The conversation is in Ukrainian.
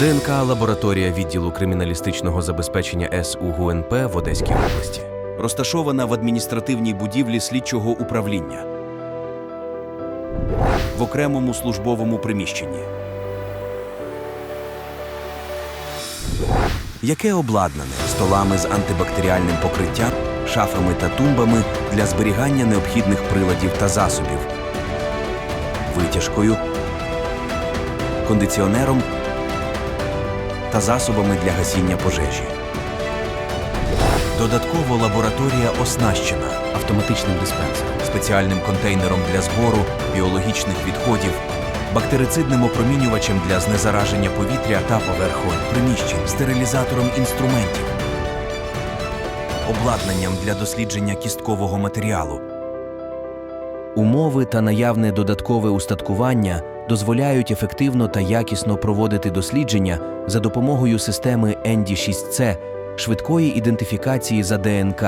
ДНК лабораторія відділу криміналістичного забезпечення СУ ГУНП в Одеській області. розташована в адміністративній будівлі слідчого управління. В окремому службовому приміщенні. Яке обладнане? Столами з антибактеріальним покриттям, шафами та тумбами для зберігання необхідних приладів та засобів, витяжкою, кондиціонером та засобами для гасіння пожежі. Додатково лабораторія оснащена Автоматичним диспенсером. спеціальним контейнером для збору біологічних відходів, бактерицидним опромінювачем для знезараження повітря та поверхонь приміщень, стерилізатором інструментів, обладнанням для дослідження кісткового матеріалу. Умови та наявне додаткове устаткування дозволяють ефективно та якісно проводити дослідження за допомогою системи ND6C швидкої ідентифікації за ДНК.